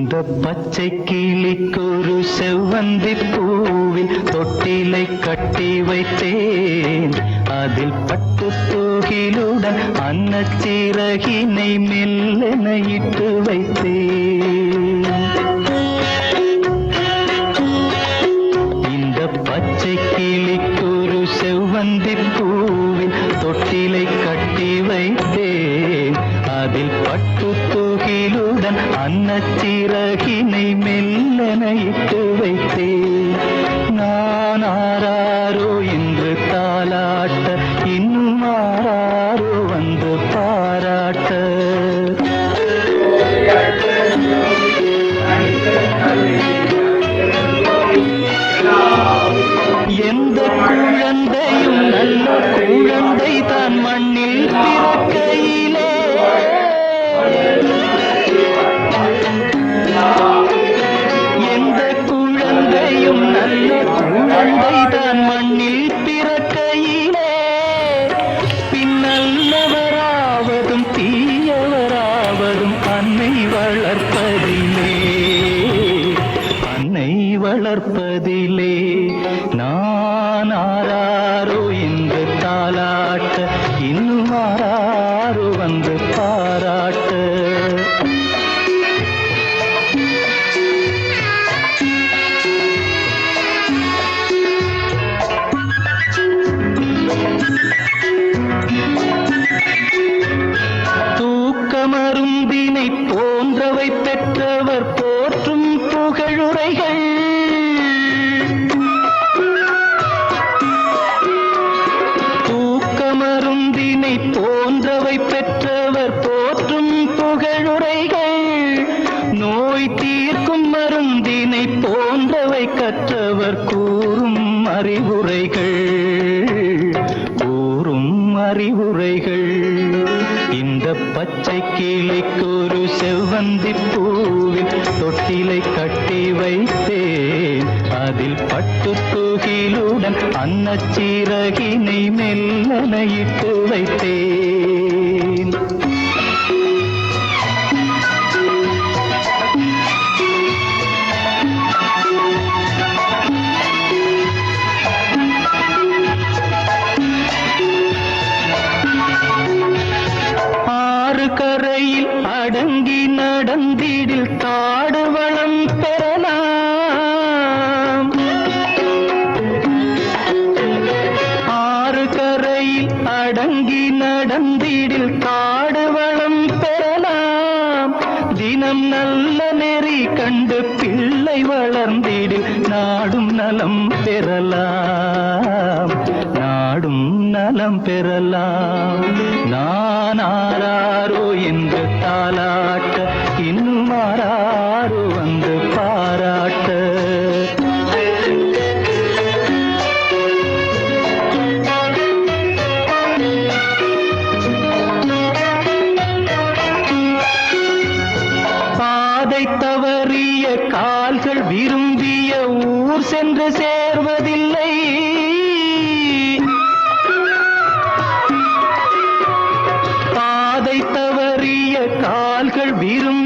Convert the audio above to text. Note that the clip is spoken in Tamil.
இந்த பச்சை கிளிக்கொரு செவ்வந்தி பூவில் தொட்டிலை கட்டி வைத்தேன். அதில் பட்டு தூகிலுடன் அன்னச்சிறகினை மெல்லென இட்டு வைத்தேன். இந்த பச்சை கிளிக்கொரு செவ்வந்தி பூவில் தொட்டிலை கட்டி வைத்தேன். அதில் பட்டு தூகிலுடன் அன்னச்சிறகினை மெல்லென இட்டு வைத்தேன் நான் ஆராரோ என்று தாளாட்ட இன்னும் ஆராரோ வந்து பாராட்ட. எந்த குழந்தை தந்தை தான் மண்ணில் பிறக்கையிலே பின்னல்லவராவதும் தீயவராவதும் அன்னை வளர்ப்பதிலே. அன்னை வளர்ப்பதிலே நான் ஆராரோ என்று தாலாட்ட இன்னும் ஆராரோ வந்து பாராட்ட குறைகள் தூக்கமருந்தினை போன்றவை பெற்றவர் போற்றும் புகழுரைகள். நோய் தீர்க்கும் செவ்வந்தி பூவில் தொட்டிலை கட்டி வைத்தேன். அதில் பட்டு தூகிலுடன் அன்னச்சீரகினை மெல்லனையிட்டு வைத்தேன். கரையில் அடங்கி நடந்திடில் காடு வளம் பெறலாம். ஆறு கரையில் அடங்கி நடந்திடில் காடு வளம் பெறலாம். தினம் நல்ல நெறி கண்டு பிள்ளை வளர்ந்திடில் நாடும் நலம் பெறலாம். நாடும் நலம் பெறலாம். நான் கால்கள் விரும்பிய ஊர் சென்று சேர்வதில்லை. பாதை தவறிய கால்கள் விரும்ப